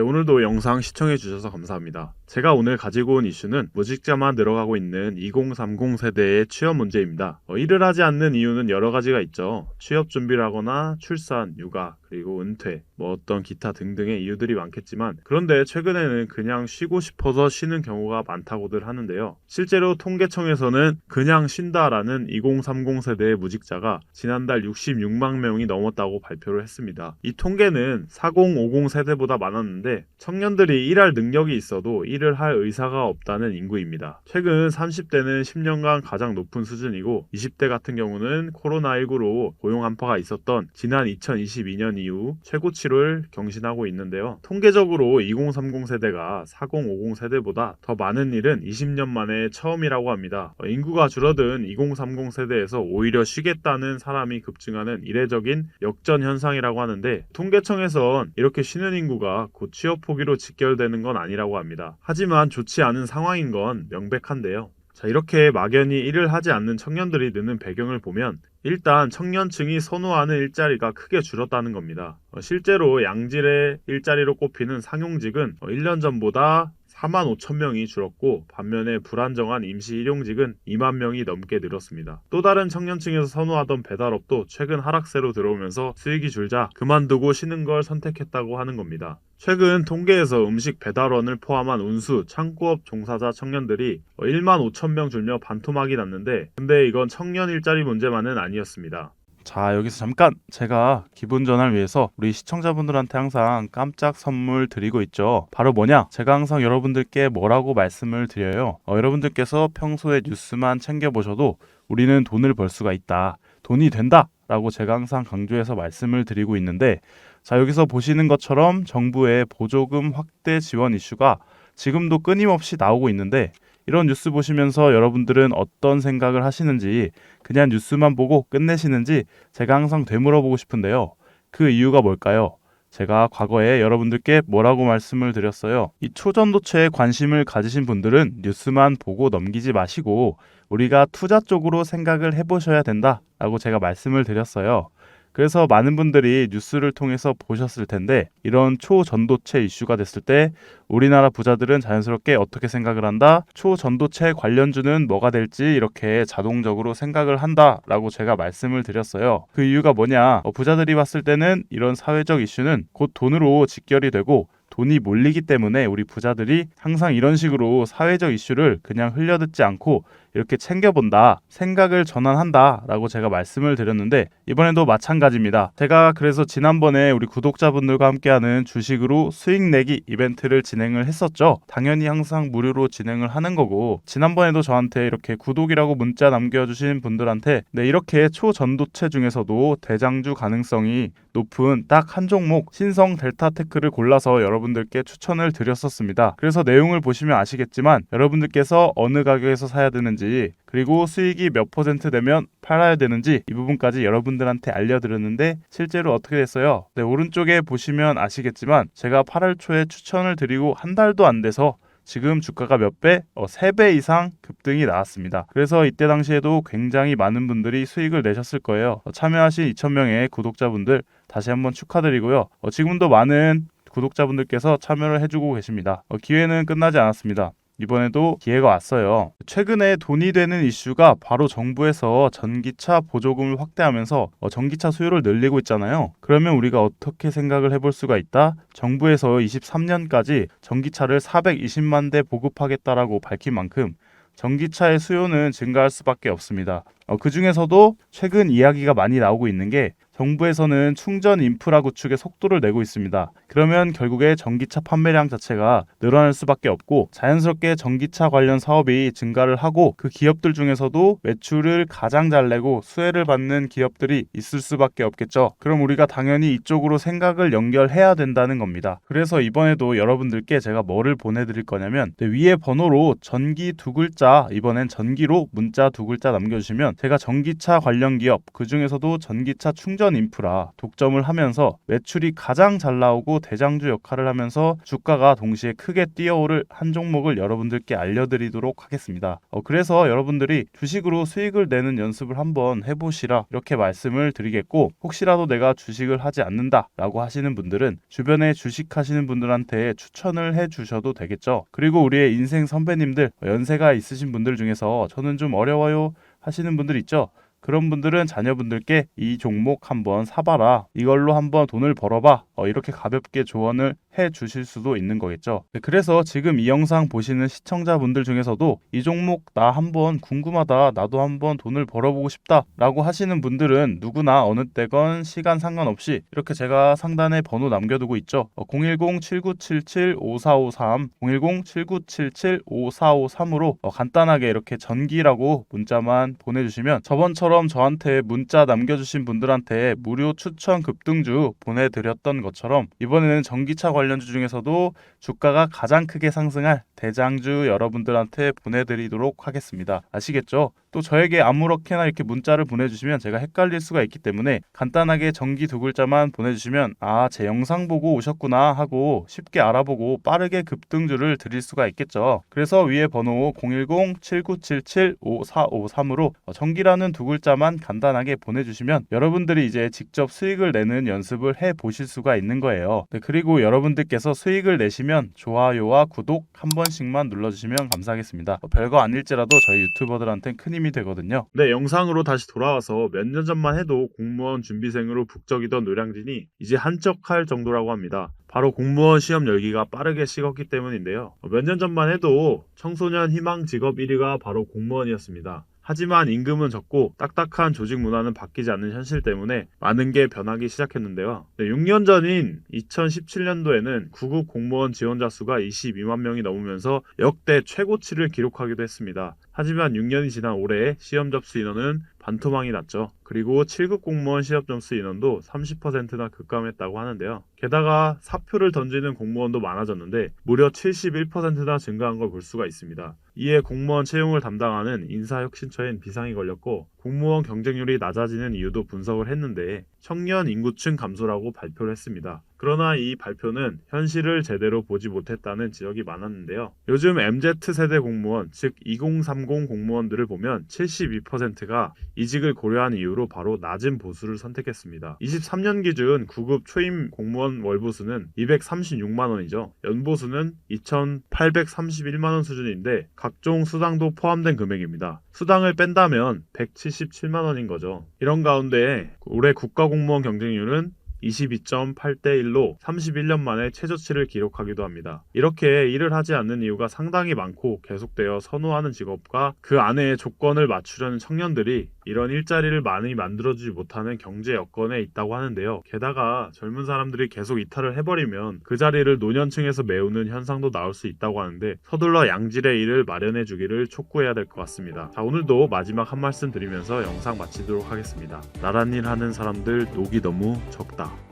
네, 오늘도 영상 시청해 주셔서 감사합니다. 제가 오늘 가지고 온 이슈는 무직자만 늘어가고 있는 2030 세대의 취업 문제입니다. 어, 일을 하지 않는 이유는 여러 가지가 있죠. 취업 준비를 하거나 출산, 육아, 그리고 은퇴, 뭐 어떤 기타 등등의 이유들이 많겠지만 그런데 최근에는 그냥 쉬고 싶어서 쉬는 경우가 많다고들 하는데요. 실제로 통계청에서는 그냥 쉰다라는 2030 세대의 무직자가 지난달 66만 명이 넘었다고 발표를 했습니다. 이 통계는 4050 세대보다 많았는데 청년들이 일할 능력이 있어도 일을 할 의사가 없다는 인구입니다. 최근 30대는 10년간 가장 높은 수준이고 20대 같은 경우는 코로나19로 고용 한파가 있었던 지난 2022년 이후 최고치를 경신하고 있는데요. 통계적으로 2030 세대가 4050 세대보다 더 많은 일은 20년 만에 처음이라고 합니다. 어, 인구가 줄어든 2030 세대에서 오히려 쉬겠다는 사람이 급증하는 이례적인 역전 현상이라고 하는데 통계청에선 이렇게 쉬는 인구가 곧 취업 포기로 직결되는 건 아니라고 합니다. 하지만 좋지 않은 상황인 건 명백한데요. 자, 이렇게 막연히 일을 하지 않는 청년들이 느는 배경을 보면 일단 청년층이 선호하는 일자리가 크게 줄었다는 겁니다. 어, 실제로 양질의 일자리로 꼽히는 상용직은 어, 1년 전보다 4만 5천 명이 줄었고 반면에 불안정한 임시 일용직은 2만 명이 넘게 늘었습니다. 또 다른 청년층에서 선호하던 배달업도 최근 하락세로 들어오면서 수익이 줄자 그만두고 쉬는 걸 선택했다고 하는 겁니다. 최근 통계에서 음식 배달원을 포함한 운수, 창구업 종사자 청년들이 1만 5천 명 줄며 반토막이 났는데 근데 이건 청년 일자리 문제만은 아니었습니다. 자, 여기서 잠깐 제가 기분 전환을 위해서 우리 시청자분들한테 항상 깜짝 선물 드리고 있죠. 바로 뭐냐? 제가 항상 여러분들께 뭐라고 말씀을 드려요. 어, 여러분들께서 평소에 뉴스만 챙겨보셔도 우리는 돈을 벌 수가 있다. 돈이 된다. 라고 제가 항상 강조해서 말씀을 드리고 있는데 자, 여기서 보시는 것처럼 정부의 보조금 확대 지원 이슈가 지금도 끊임없이 나오고 있는데 이런 뉴스 보시면서 여러분들은 어떤 생각을 하시는지 그냥 뉴스만 보고 끝내시는지 제가 항상 되물어보고 싶은데요. 그 이유가 뭘까요? 제가 과거에 여러분들께 뭐라고 말씀을 드렸어요. 이 초전도체에 관심을 가지신 분들은 뉴스만 보고 넘기지 마시고 우리가 투자 쪽으로 생각을 해보셔야 된다라고 제가 말씀을 드렸어요. 그래서 많은 분들이 뉴스를 통해서 보셨을 텐데 이런 초전도체 이슈가 됐을 때 우리나라 부자들은 자연스럽게 어떻게 생각을 한다? 초전도체 관련주는 뭐가 될지 이렇게 자동적으로 생각을 한다라고 제가 말씀을 드렸어요. 그 이유가 뭐냐? 어, 부자들이 봤을 때는 이런 사회적 이슈는 곧 돈으로 직결이 되고 돈이 몰리기 때문에 우리 부자들이 항상 이런 식으로 사회적 이슈를 그냥 흘려듣지 않고 이렇게 챙겨본다, 생각을 전환한다 라고 제가 말씀을 드렸는데 이번에도 마찬가지입니다. 제가 그래서 지난번에 우리 구독자분들과 함께하는 주식으로 수익 내기 이벤트를 진행을 했었죠. 당연히 항상 무료로 진행을 하는 거고 지난번에도 저한테 이렇게 구독이라고 문자 남겨주신 분들한테 네 이렇게 초전도체 중에서도 대장주 가능성이 높은 딱 한 종목 신성 델타 테크를 골라서 여러분들께 추천을 드렸었습니다. 그래서 내용을 보시면 아시겠지만 여러분들께서 어느 가격에서 사야 되는지 그리고 수익이 몇 퍼센트 되면 팔아야 되는지 이 부분까지 여러분들한테 알려드렸는데 실제로 어떻게 됐어요? 네, 오른쪽에 보시면 아시겠지만 제가 8월 초에 추천을 드리고 한 달도 안 돼서 지금 주가가 몇 배? 어, 3배 이상 급등이 나왔습니다. 그래서 이때 당시에도 굉장히 많은 분들이 수익을 내셨을 거예요. 어, 참여하신 2,000명의 구독자분들 다시 한번 축하드리고요. 어, 지금도 많은 구독자분들께서 참여를 해주고 계십니다. 어, 기회는 끝나지 않았습니다. 이번에도 기회가 왔어요. 최근에 돈이 되는 이슈가 바로 정부에서 전기차 보조금을 확대하면서 어, 전기차 수요를 늘리고 있잖아요. 그러면 우리가 어떻게 생각을 해볼 수가 있다? 정부에서 23년까지 전기차를 420만 대 보급하겠다라고 밝힌 만큼 전기차의 수요는 증가할 수밖에 없습니다. 어, 그 중에서도 최근 이야기가 많이 나오고 있는 게 정부에서는 충전 인프라 구축에 속도를 내고 있습니다. 그러면 결국에 전기차 판매량 자체가 늘어날 수밖에 없고 자연스럽게 전기차 관련 사업이 증가를 하고 그 기업들 중에서도 매출을 가장 잘 내고 수혜를 받는 기업들이 있을 수밖에 없겠죠. 그럼 우리가 당연히 이쪽으로 생각을 연결해야 된다는 겁니다. 그래서 이번에도 여러분들께 제가 뭐를 보내드릴 거냐면 네, 위에 번호로 전기 두 글자 이번엔 전기로 문자 두 글자 남겨주시면 제가 전기차 관련 기업 그 중에서도 전기차 충전 인프라 독점을 하면서 매출이 가장 잘 나오고 대장주 역할을 하면서 주가가 동시에 크게 뛰어오를 한 종목을 여러분들께 알려드리도록 하겠습니다. 어, 그래서 여러분들이 주식으로 수익을 내는 연습을 한번 해보시라 이렇게 말씀을 드리겠고 혹시라도 내가 주식을 하지 않는다 라고 하시는 분들은 주변에 주식하시는 분들한테 추천을 해주셔도 되겠죠. 그리고 우리의 인생 선배님들 연세가 있으신 분들 중에서 저는 좀 어려워요 하시는 분들 있죠. 그런 분들은 자녀분들께 이 종목 한번 사봐라. 이걸로 한번 돈을 벌어봐. 어, 이렇게 가볍게 조언을 해 주실 수도 있는 거겠죠. 네, 그래서 지금 이 영상 보시는 시청자분들 중에서도 이 종목 나 한번 궁금하다. 나도 한번 돈을 벌어보고 싶다. 라고 하시는 분들은 누구나 어느 때건 시간 상관없이 이렇게 제가 상단에 번호 남겨두고 있죠. 어, 010-7977-5453, 010-7977-5453으로 어, 간단하게 이렇게 전기라고 문자만 보내주시면 저번처럼 저한테 문자 남겨주신 분들한테 무료 추천 급등주 보내드렸던 것처럼 이번에는 전기차 관련주 중에서도 주가가 가장 크게 상승할 대장주 여러분들한테 보내드리도록 하겠습니다. 아시겠죠? 또 저에게 아무렇게나 이렇게 문자를 보내주시면 제가 헷갈릴 수가 있기 때문에 간단하게 전기 두 글자만 보내주시면 아, 제 영상 보고 오셨구나 하고 쉽게 알아보고 빠르게 급등주를 드릴 수가 있겠죠. 그래서 위에 번호 010-7977-5453으로 어, 전기라는 두 글자만 간단하게 보내주시면 여러분들이 이제 직접 수익을 내는 연습을 해 보실 수가 있는 거예요. 네, 그리고 여러분들께서 수익을 내시면 좋아요와 구독 한 번씩만 눌러주시면 감사하겠습니다. 어, 별거 아닐지라도 저희 유튜버들한테는 큰 힘이 되거든요. 네, 영상으로 다시 돌아와서 몇 년 전만 해도 공무원 준비생으로 북적이던 노량진이 이제 한적할 정도라고 합니다. 바로 공무원 시험 열기가 빠르게 식었기 때문인데요. 몇 년 전만 해도 청소년 희망 직업 1위가 바로 공무원이었습니다. 하지만 임금은 적고 딱딱한 조직 문화는 바뀌지 않는 현실 때문에 많은 게 변하기 시작했는데요. 네, 6년 전인 2017년도에는 구급 공무원 지원자 수가 22만 명이 넘으면서 역대 최고치를 기록하기도 했습니다. 하지만 6년이 지난 올해 시험 접수 인원은 반토막이 났죠. 그리고 7급 공무원 시험 점수 인원도 30%나 급감했다고 하는데요. 게다가 사표를 던지는 공무원도 많아졌는데 무려 71%나 증가한 걸 볼 수가 있습니다. 이에 공무원 채용을 담당하는 인사혁신처엔 비상이 걸렸고 공무원 경쟁률이 낮아지는 이유도 분석을 했는데 청년 인구층 감소라고 발표를 했습니다. 그러나 이 발표는 현실을 제대로 보지 못했다는 지적이 많았는데요. 요즘 MZ세대 공무원, 즉 2030 공무원들을 보면 72%가 이직을 고려한 이유로 바로 낮은 보수를 선택했습니다. 23년 기준 9급 초임 공무원 월보수는 236만 원이죠. 연보수는 2,831만 원 수준인데 각종 수당도 포함된 금액입니다. 수당을 뺀다면 177만 원인 거죠. 이런 가운데 올해 국가공무원 경쟁률은 22.8대 1로 31년 만에 최저치를 기록하기도 합니다. 이렇게 일을 하지 않는 이유가 상당히 많고 계속되어 선호하는 직업과 그 안에 조건을 맞추려는 청년들이 이런 일자리를 많이 만들어주지 못하는 경제 여건에 있다고 하는데요. 게다가 젊은 사람들이 계속 이탈을 해버리면 그 자리를 노년층에서 메우는 현상도 나올 수 있다고 하는데 서둘러 양질의 일을 마련해 주기를 촉구해야 될 것 같습니다. 자 오늘도 마지막 한 말씀 드리면서 영상 마치도록 하겠습니다. 나란 일 하는 사람들 녹이 너무 적다.